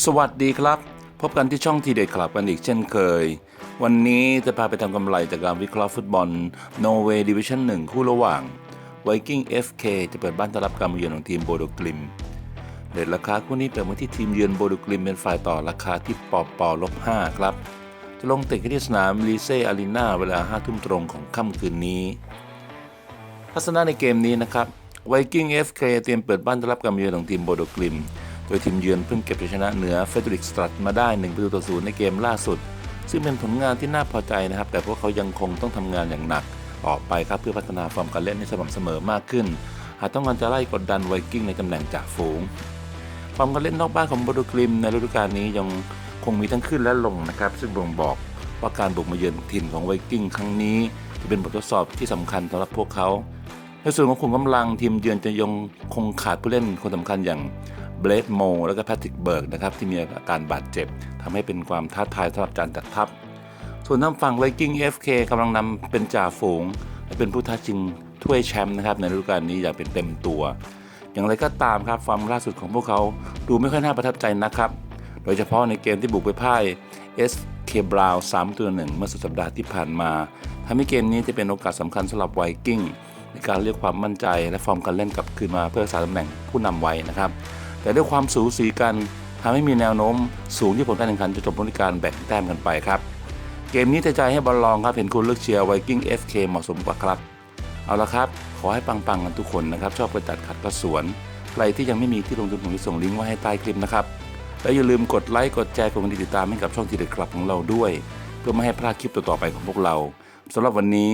สวัสดีครับ พบกันที่ช่องทีเด็ดคลับกันอีกเช่นเคย วันนี้จะพาไปทำกำไรจากการวิเคราะห์ฟุตบอลโนเวย์ดิวิชั่น1คู่ระหว่างไวกิ้ง FK จะเปิดบ้านต้อนรับการมาเยือนของทีมโบโดกลิมเรทราคาคู่นี้เปิดมาที่ทีมเยือนโบโดกลิมเป็นฝ่ายต่อราคาที่ปอปอลบ5ครับ จะลงเตะที่สนามลีเซ่อารีนาเวลา5ทุ่มตรงของค่ำคืนนี้ทัศนะในเกมนี้นะครับไวกิ้ง FK เตรียมเปิดบ้านต้อนรับการมาเยือนของทีมโบโดกลิม โดยทีมเยือนเพิ่งเก็บชัยชนะเหนือเฟเดริกสตรัตมาได้ 1 ประตูต่อศูนย์ในเกมล่าสุด ซึ่งเป็นผลงานที่น่าพอใจนะครับ แต่พวกเขายังคงต้องทำงานอย่างหนักต่อไปครับเพื่อพัฒนาฟอร์มการเล่นให้สม่ำเสมอมากขึ้น หากต้องการจะไล่กดดันไวกิ้งในตำแหน่งจ่าฝูง ฟอร์มการเล่นนอกบ้านของโบโดกลิมในฤดูกาลนี้ยังคงมีทั้งขึ้นและลงนะครับ ซึ่งบ่งบอกว่าการบุกมาเยือนถิ่นของไวกิ้งครั้งนี้จะเป็นบททดสอบที่สำคัญสำหรับพวกเขา ในส่วนของขุมกำลังทีมเยือนจะยังคงขาดผู้เล่นคนสำคัญอย่าง เบลดโมและก็แพทริกเบิร์กนะครับที่มีอาการบาดเจ็บทำให้เป็นความท้าทายสำหรับการจัดทัพ ส่วนทางฝั่งไวกิ้ง FK กำลังนำเป็นจ่าฝูง และเป็นผู้ท้าชิงถ้วยแชมป์นะครับในฤดูกาลนี้อย่างเป็นเต็มตัว อย่างไรก็ตามครับฟอร์มล่าสุดของพวกเขาดูไม่ค่อยน่าประทับใจนะครับ โดยเฉพาะในเกมที่บุกไปพ่าย SK Brown 3ตัวหนึ่งเมื่อสุดสัปดาห์ที่ผ่านมาทำให้เกมนี้จะเป็นโอกาสสำคัญสำหรับไวกิ้งในการเรียกความมั่นใจและฟอร์มการเล่นกลับคืนมาเพื่อรักษาตำแหน่งผู้นำไว้นะครับ แต่ด้วยความสูสีกันทำให้มีแนวโน้มสูงที่ผลการแข่งขันจะจบด้วยการแบ่งแต้มกันไปครับ เกมนี้แต่ใจให้บอลลองครับ เห็นคุณเลือกเชียร์ไวกิ้ง FK เคเหมาะสมกว่าครับ เอาละครับ ขอให้ปังๆกันทุกคนนะครับ ชอบกระจัดขัดกระสวน ใครที่ยังไม่มีที่ลงทุนผมจะส่งลิงก์ไว้ให้ใต้คลิปนะครับ และอย่าลืมกดไลค์กดแชร์กดติดตามให้กับช่องทีเด็ดคลับของเราด้วย เพื่อไม่ให้พลาดคลิปต่อๆไปของพวกเราสำหรับวันนี้